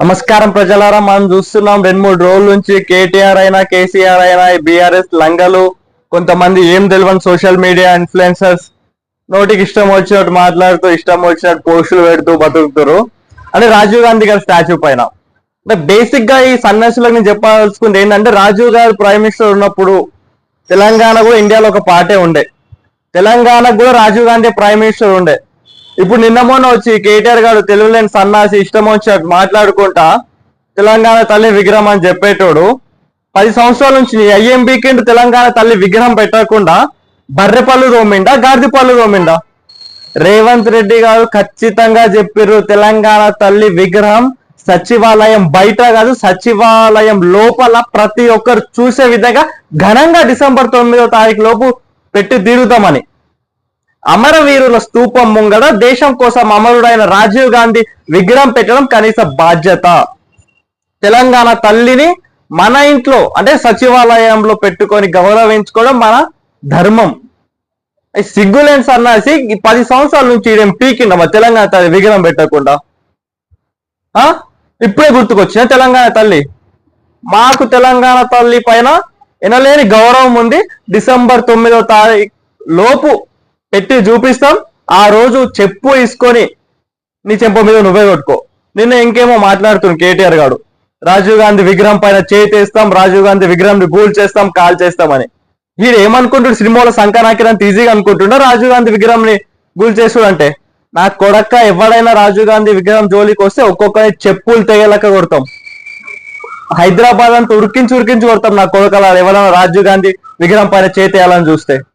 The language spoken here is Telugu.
నమస్కారం ప్రజలారా మనం చూస్తున్నాం రెండు మూడు రోజుల నుంచి కేటీఆర్ అయినా కేసీఆర్ అయినా బీఆర్ఎస్ లంగలు కొంతమంది ఏం తెలియని సోషల్ మీడియా ఇన్ఫ్లుయెన్సర్స్ నోటికి ఇష్టం వచ్చినట్టు మాట్లాడుతూ ఇష్టం వచ్చినట్టు పోస్టులు పెడుతూ బతుకుతారు. అంటే రాజీవ్ గాంధీ గారి స్టాచ్యూ పైన. అంటే బేసిక్గా ఈ సన్యాసులకు నేను చెప్పదలుచుకుంది ఏంటంటే రాజీవ్ గారు ప్రైమ్ మినిస్టర్ ఉన్నప్పుడు తెలంగాణ కూడా ఇండియాలో ఒక పార్టీ ఉండే. తెలంగాణకు కూడా రాజీవ్ గాంధీ ప్రైమ్ మినిస్టర్ ఉండే. ఇప్పుడు నిన్న మొన్న వచ్చి కేటీఆర్ గారు తెలుగులేని సన్నాసి ఇష్టం వచ్చినట్టు మాట్లాడుకుంటా తెలంగాణ తల్లి విగ్రహం అని చెప్పేటోడు పది సంవత్సరాల నుంచి నీ ఐఎంబీకి తెలంగాణ తల్లి విగ్రహం పెట్టకుండా బర్రెపళ్ళు రోమిండా తోమిండా గాడిద పళ్ళు రేవంత్ రెడ్డి గారు ఖచ్చితంగా చెప్పారు తెలంగాణ తల్లి విగ్రహం సచివాలయం బయట కాదు సచివాలయం లోపల ప్రతి ఒక్కరు చూసే విధంగా ఘనంగా డిసెంబర్ తొమ్మిదో తారీఖు లోపు పెట్టి తీరుతామని. అమరవీరుల స్తూపం ముంగడ దేశం కోసం అమరుడైన రాజీవ్ గాంధీ విగ్రహం పెట్టడం కనీస బాధ్యత. తెలంగాణ తల్లిని మన ఇంట్లో అంటే సచివాలయంలో పెట్టుకొని గౌరవించుకోవడం మన ధర్మం. ఈ సిగ్గులేని సన్నాసి పది సంవత్సరాల నుంచి ఈడేం తెలంగాణ తల్లి విగ్రహం పెట్టకుండా? ఇప్పుడే గుర్తుకొచ్చిన తెలంగాణ తల్లి? మాకు తెలంగాణ తల్లి పైన ఎనలేని గౌరవం ఉంది. డిసెంబర్ తొమ్మిదో తారీఖు లోపు పెట్టి చూపిస్తాం. ఆ రోజు చెప్పు తీసుకొని నీ చెంప మీద నువ్వే కొట్టుకో. నిన్న ఇంకేమో మాట్లాడుతుంది కేటీఆర్ గారు రాజీవ్ గాంధీ విగ్రహం పైన చేతేస్తాం రాజీవ్ గాంధీ విగ్రహం గూల్ చేస్తాం కాల్ చేస్తామని. వీడు ఏమనుకుంటుడు? సినిమాలో సంకనాకిరంత ఈజీగా అనుకుంటుండో? రాజీవ్ గాంధీ విగ్రహం ని గూల్ చేసుడు అంటే. నా కొడక్క ఎవడైనా రాజీవ్ గాంధీ విగ్రహం జోలికి వస్తే ఒక్కొక్కరి చెప్పులు తెగలక కొడతాం. హైదరాబాద్ అంతా ఉరికించి ఉరికించి కొడతాం నా కొడకల ఎవరైనా రాజీవ్ గాంధీ విగ్రహం పైన చేతేయాలని చూస్తే.